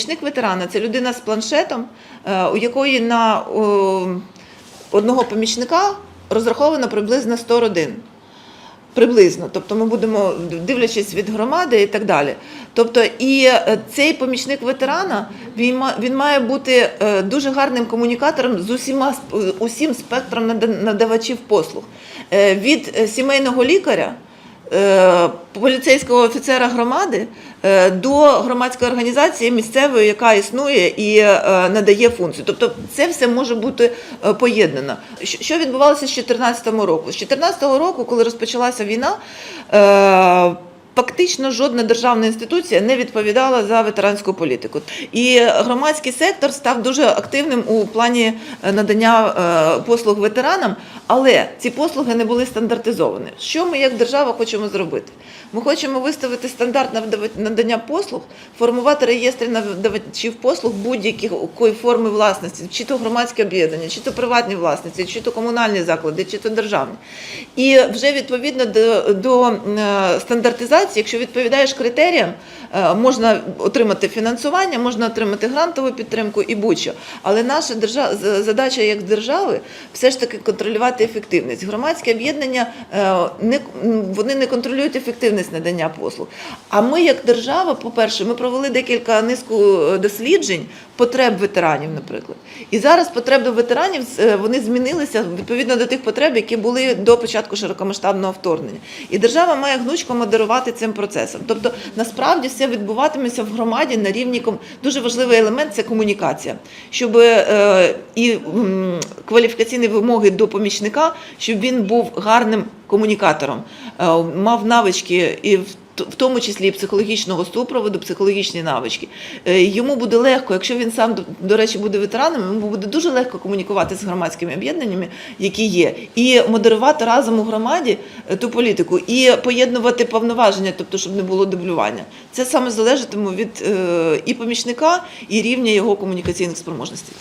Помічник ветерана це людина з планшетом, е, у якої на одного помічника розраховано приблизно 100 родин. Приблизно, тобто ми будемо дивлячись від громади і так далі. Тобто, і е, цей помічник ветерана він, має бути е, дуже гарним комунікатором з усіма усім спектром нада- надавачів послуг від сімейного лікаря. Е, Поліцейського офіцера громади е, до громадської організації місцевої, яка існує і е, надає функцію. Тобто це все може бути поєднано. Що- відбувалося з 2014 року? З 2014 року, коли розпочалася війна, Фактично жодна державна інституція не відповідала за ветеранську політику, і громадський сектор став дуже активним у плані надання послуг ветеранам, але ці послуги не були стандартизовані. Що ми як держава хочемо зробити? Ми хочемо виставити стандарт надава- надання послуг, формувати реєстри надавачів послуг будь-якої форми власності, чи то громадське об'єднання, чи то приватні власниці, чи то комунальні заклади, чи то державні. І вже відповідно до, до е, стандартизації, якщо відповідаєш критеріям, е, можна отримати фінансування, можна отримати грантову підтримку і будь-що. Але наша держа... з- задача як держави все ж таки контролювати ефективність. Громадське об'єднання е, не вони не контролюють ефективність надання послуг. А ми, як держава, по-перше, ми провели декілька низку е, досліджень потреб ветеранів, наприклад. І зараз потреби ветеранів е, вони змінилися відповідно до тих потреб, які були до початку широкомасштабного вторгнення. І держава має гнучко модерувати цим процесом. Тобто, насправді все відбуватиметься в громаді на рівні дуже важливий елемент це комунікація, щоб е, і кваліфікаційні вимоги до помічника, щоб він був гарним комунікатором, е, мав навички і в в тому числі і психологічного супроводу, психологічні навички. Е, Йому буде легко, якщо він сам, до- речі, буде ветераном, йому буде дуже легко комунікувати з громадськими об'єднаннями, які є, і модерувати разом у громаді е, ту політику, і поєднувати повноваження, тобто, щоб не було дублювання. Це саме залежатиме від е, і помічника, і рівня його комунікаційних спроможностей.